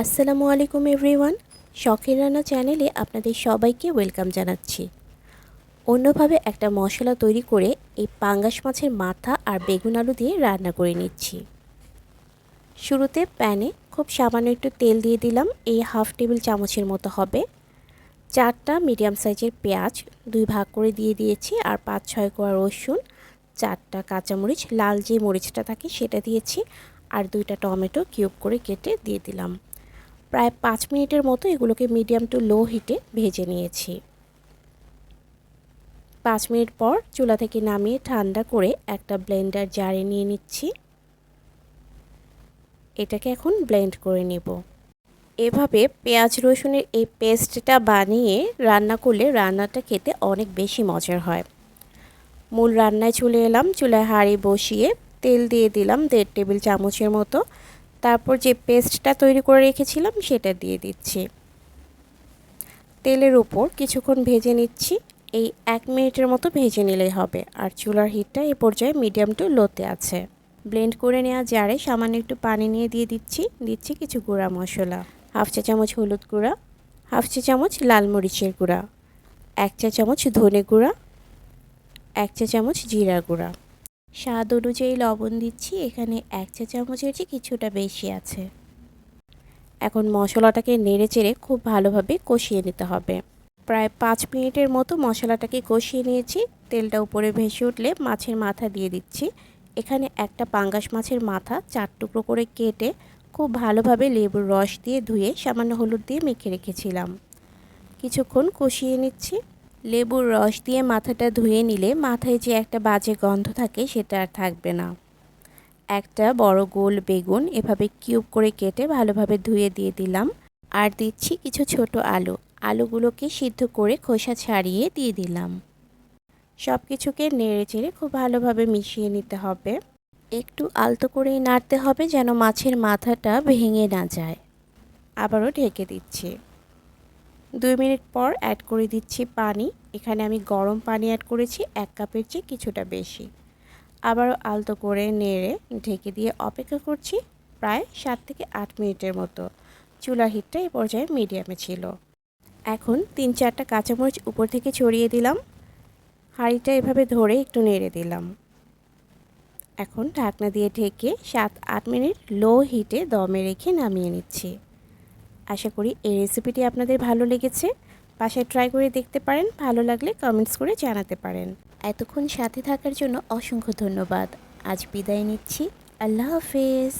আসসালামু আলাইকুম এভরিওয়ান। শখের রান্না চ্যানেলে আপনাদের সবাইকে ওয়েলকাম জানাচ্ছি। অন্যভাবে একটা মশলা তৈরি করে এই পাঙ্গাস মাছের মাথা আর বেগুন আলু দিয়ে রান্না করে নিচ্ছি। শুরুতে প্যানে খুব সামান্য একটু তেল দিয়ে দিলাম, এই হাফ টেবিল চামচের মতো হবে। চারটা মিডিয়াম সাইজের পেঁয়াজ দুই ভাগ করে দিয়ে দিয়েছি আর পাঁচ ছয় কোয়া রসুন, চারটা কাঁচামরিচ, লাল যে মরিচটা থাকে সেটা দিয়েছি আর দুইটা টমেটো কিউব করে কেটে দিয়ে দিলাম। প্রায় পাঁচ মিনিটের মতো এগুলোকে মিডিয়াম টু লো হিটে ভেজে নিয়েছি। পাঁচ মিনিট পর চুলা থেকে নামিয়ে ঠান্ডা করে একটা ব্লেন্ডার জারে নিয়ে নিচ্ছি। এটাকে এখন ব্লেন্ড করে নেব। এভাবে পেঁয়াজ, রসুনের এই পেস্টটা বানিয়ে রান্না করলে রান্নাটা খেতে অনেক বেশি মজার হয়। মূল রান্নায় চলে এলাম। চুলায় হাঁড়ি বসিয়ে তেল দিয়ে দিলাম দেড় টেবিল চামচের মতো। তারপর যে পেস্টটা তৈরি করে রেখেছিলাম সেটা দিয়ে দিচ্ছি। তেলের উপর কিছুক্ষণ ভেজে নিচ্ছি। এই এক মিনিটের মতো ভেজে নিলেই হবে। আর চুলার হিটটা এই পর্যায়ে মিডিয়াম টু লোতে আছে। ব্লেন্ড করে নেওয়া জারে সামান্য একটু পানি নিয়ে দিয়ে দিচ্ছি। দিচ্ছি কিছু গুঁড়া মশলা। হাফ চা চামচ হলুদ গুঁড়া। হাফ চা চামচ লাল মরিচের গুঁড়া। এক চা চামচ ধনে গুঁড়া। এক চা চামচ জিরা গুঁড়া। স্বাদ অনুযায়ী লবণ দিচ্ছি, এখানে এক চা চামচের চেয়ে কিছুটা বেশি আছে। এখন মশলাটাকে নেড়ে চেড়ে খুব ভালোভাবে কষিয়ে নিতে হবে। প্রায় পাঁচ মিনিটের মতো মশলাটাকে কষিয়ে নিয়েছি। তেলটা উপরে ভেসে উঠলে মাছের মাথা দিয়ে দিচ্ছি। এখানে একটা পাঙ্গাস মাছের মাথা চার টুকরো করে কেটে খুব ভালোভাবে লেবুর রস দিয়ে ধুয়ে সামান্য হলুদ দিয়ে মেখে রেখেছিলাম। কিছুক্ষণ কষিয়ে নিচ্ছি। লেবুর রস দিয়ে মাথাটা ধুয়ে নিলে মাথায় যে একটা বাজে গন্ধ থাকে সেটা আর থাকবে না। একটা বড় গোল বেগুন এভাবে কিউব করে কেটে ভালোভাবে ধুয়ে দিয়ে দিলাম। আর দিচ্ছি কিছু ছোট আলু। আলুগুলোকে সিদ্ধ করে খোসা ছাড়িয়ে দিয়ে দিলাম। সব কিছুকে নেড়ে চেড়ে খুব ভালোভাবে মিশিয়ে নিতে হবে। একটু আলতো করেই নাড়তে হবে যেন মাছের মাথাটা ভেঙে না যায়। আবারও ঢেকে দিচ্ছি। দুই মিনিট পর অ্যাড করে দিচ্ছি পানি। এখানে আমি গরম পানি অ্যাড করেছি, এক কাপের চেয়ে কিছুটা বেশি। আবারও আলতো করে নেড়ে ঢেকে দিয়ে অপেক্ষা করছি প্রায় সাত থেকে আট মিনিটের মতো। চুলার হিটটা এই পর্যায়ে মিডিয়ামে ছিল। এখন তিন চারটা কাঁচামরিচ উপর থেকে ছড়িয়ে দিলাম। হাঁড়িটা এভাবে ধরে একটু নেড়ে দিলাম। এখন ঢাকনা দিয়ে ঢেকে সাত আট মিনিট লো হিটে দমে রেখে নামিয়ে নিচ্ছি। আশা করি এই রেসিপিটি আপনাদের ভালো লেগেছে। বাসায় ট্রাই করে দেখতে পারেন, ভালো লাগলে কমেন্টস করে জানাতে পারেন। এতক্ষণ সাথে থাকার জন্য অসংখ্য ধন্যবাদ। আজ বিদায় নিচ্ছি। আল্লাহ হাফেজ।